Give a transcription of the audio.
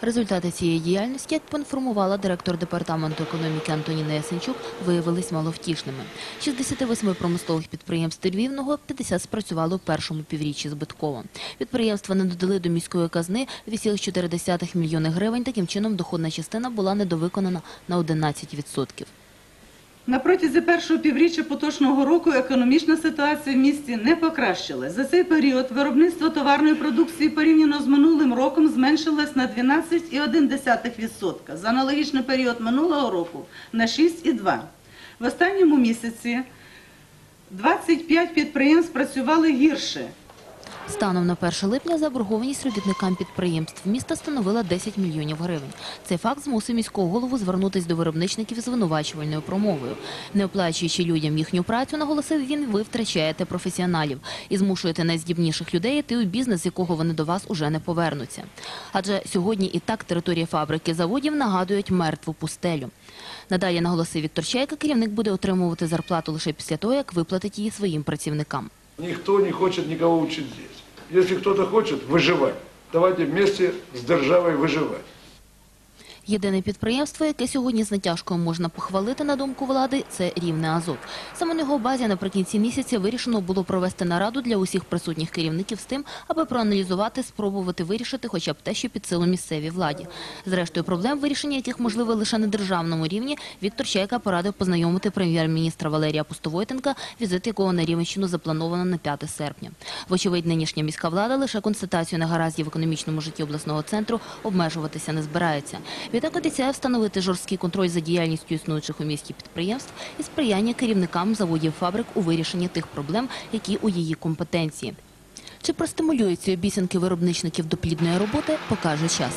Результати цієї діяльності, як поінформувала директор департаменту економіки Антоніна Ясенчук, виявились маловтішними. 68 промислових підприємств Львівного 50 спрацювали у першому півріччі збитково. Підприємства не додали до міської казни 8,4 мільйони гривень. Таким чином, доходна частина була недовиконана на 11%. На протязі першого півріччя поточного року економічна ситуація в місті не покращилась. За цей період виробництво товарної продукції порівняно з минулим роком зменшилось на 12,1%. За аналогічний період минулого року на 6,2%. В останньому місяці 25 підприємств працювали гірше. Станом на 1 липня заборгованість робітникам підприємств міста становила 10 мільйонів гривень. Цей факт змусив міського голову звернутися до виробничників з звинувачувальною промовою. Не оплачуючи людям їхню працю, наголосив він, ви втрачаєте професіоналів і змушуєте найздібніших людей йти у бізнес, якого вони до вас уже не повернуться. Адже сьогодні і так територія фабрики заводів нагадують мертву пустелю. Надалі наголосив Віктор Чайка, керівник буде отримувати зарплату лише після того, як виплатить її своїм працівникам. Никто не хочет никого учить здесь. Если кто-то хочет выживать, давайте вместе с державой выживать. Єдине підприємство, яке сьогодні з натяжкою можна похвалити на думку влади, це рівне Азот. Саме на його базі наприкінці місяця вирішено було провести нараду для усіх присутніх керівників з тим, аби проаналізувати, спробувати вирішити хоча б те, що під силу місцевій владі. Зрештою, проблем вирішення яких можливе лише на державному рівні, Віктор Чайка порадив познайомити прем'єр-міністра Валерія Пустовойтенка, візит якого на Рівенщину заплановано на 5 серпня. Вочевидь, нинішня міська влада лише констатацію негараздів в економічному житті обласного центру обмежуватися не збирається. Відтак обіцяє встановити жорсткий контроль за діяльністю існуючих у місті підприємств і сприяння керівникам заводів фабрик у вирішенні тих проблем, які у її компетенції. Чи простимулюють ці обіцянки виробничників до плідної роботи, покаже час.